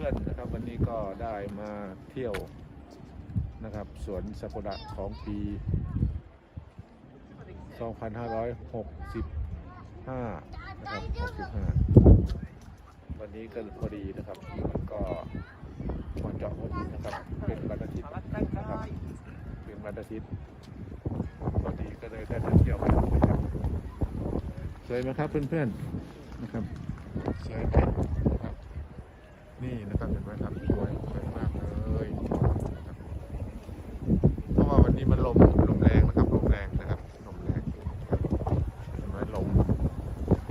พื่อนๆนะครับ วันนี้ก็ได้มาเที่ยวนะครับสวนซากุระของปี 2565 นะครับ 65 วันนี้ก็พอดีนะครับมันก็มาเจาะพอดีนะครับ เป็นวันอาทิตย์นะครับ เป็นวันอาทิตย์พอดีก็เลยได้มาเที่ยวกันนะครับ สวยไหมครับเพื่อนๆนะครับสวยไหม นี่นะครับเห็นไหมครับสวยสวยมากเลยเพราะว่าวันนี้มันลมลมแรงนะครับลมแรงนะครับลมแรงเห็นไหมลม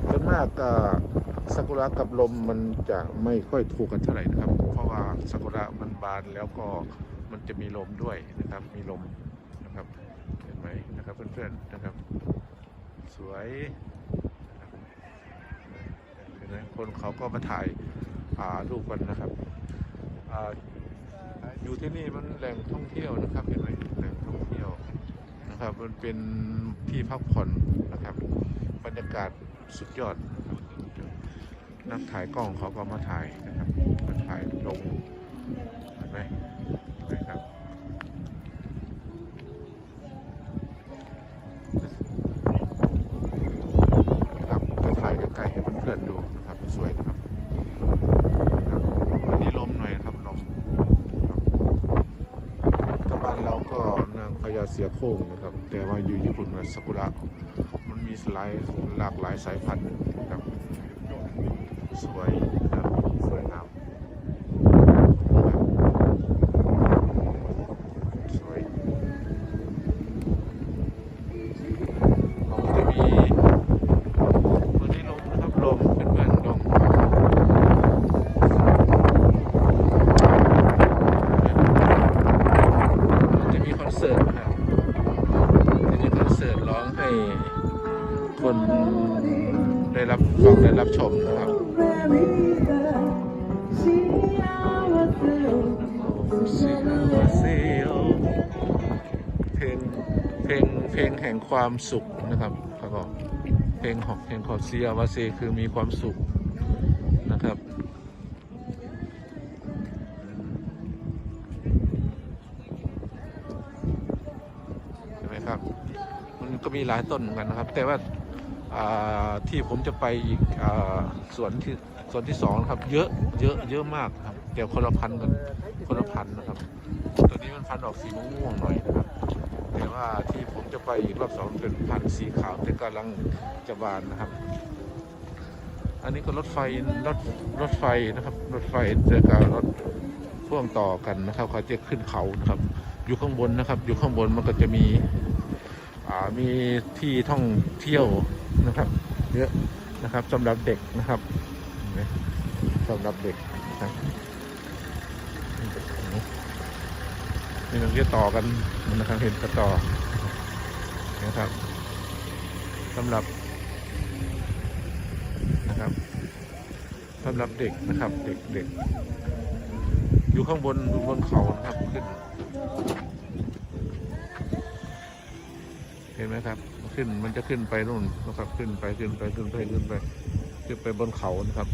ส่วนมากก็ซากุระกับลมมันจะไม่ค่อยถูกกันเท่าไหร่นะครับ เพราะว่าซากุระมันบานแล้วก็มันจะมีลมด้วยนะครับ มีลมนะครับ เห็นไหมนะครับเพื่อนๆนะครับ สวยเห็นไหมคนเขาก็มาถ่าย อ่ารูกันนะครับออยู่ที่นี่มันแหล่งท่องเที่ยวนะครับเห็นไหมแหล่งท่องเที่ยวนะครับ มันเป็นที่พักผ่อนนะครับ บรรยากาศสุดยอด นักถ่ายกล้องเขาก็มาถ่ายนะครับมาถ่ายลงเห็นไหมนไหมครับครับจะถ่ายใกล้ๆให้เพื่อนๆดูนะครับสวยนะครับวันนี้ลมหน่อยนะครับลมครับถ้าบ้านเราก็นางพ ญาเสือโคร่งนะครับ แต่ว่าอยู่ญี่ปุ่นมันซากุระมันมีสไลด์หลากหลายสายพันธุ์นะครับสวยนะครับสวยงามนะครับสวยเราจะมีวันนี้ลมนะครับลมเป็นเพื่อนๆลม จะมีคอนเสิร์ตนะครับจะมีคอนเสิร์ตร้องให้คน ได้รับฟังได้รับชมนะครับเพลงเพลงเพลงแห่งความสุขนะครับเขาบอกเพลงของแห่งความเซียวาเซคือมีความสุขนะครับใช่ไหมครับ มันก็มีหลายต้นเหมือนกันนะครับ แต่ว่าอ่า ที่ผมจะไปอีกอสวนที่สวนที่สองครับเยอะเยอะเยอะมากครับแต่คนละพันธ์กันคนละพันธ์นะครับ ตัวนี้มันพันธุ์ออกสีม่วงๆหน่อยนะครับ แต่ว่าที่ผมจะไปอีกรอบสองเป็นพันธุ์สีขาวแต่กำลังจะบานนะครับ อันนี้ก็รถไฟรถรถไฟนะครับ รถไฟเจอกับรถพ่วงต่อกันนะครับเขาจะขึ้นเขานะครับ อยู่ข้างบนนะครับ อยู่ข้างบนมันก็จะมีมีที่ท่องเที่ยว นะครับ เยอะนะครับสำหรับเด็กนะครับเห็นไหมสำหรับเด็กนะครับนี่เราจะต่อกันนะครับเห็นกระต่อนะครับสำหรับนะครับสำหรับเด็กนะครับ เด็กเด็กอยู่ข้างบนอยู่บนเขานะครับขึ้น ห็นไหมครับ ขึ้นมันจะขึ้นไปนู่นนะครับ ขึ้นไปขึ้นไปขึ้นไปขึ้นไปขึ้นไปบนเขานะครับ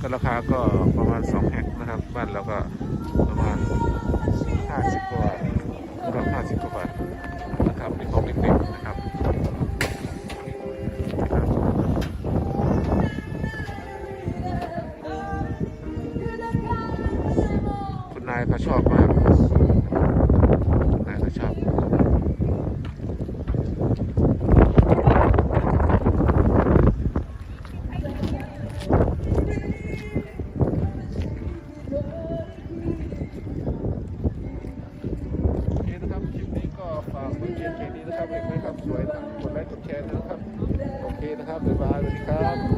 ก็ราคาก็ประมาณสองแฮกนะครับ บ้านเราก็ นะครับเห็นไหมครับสวยนะกดไลค์กดแชร์นะครับ โอเคนะครับบ๊ายบายสวัสดีครับ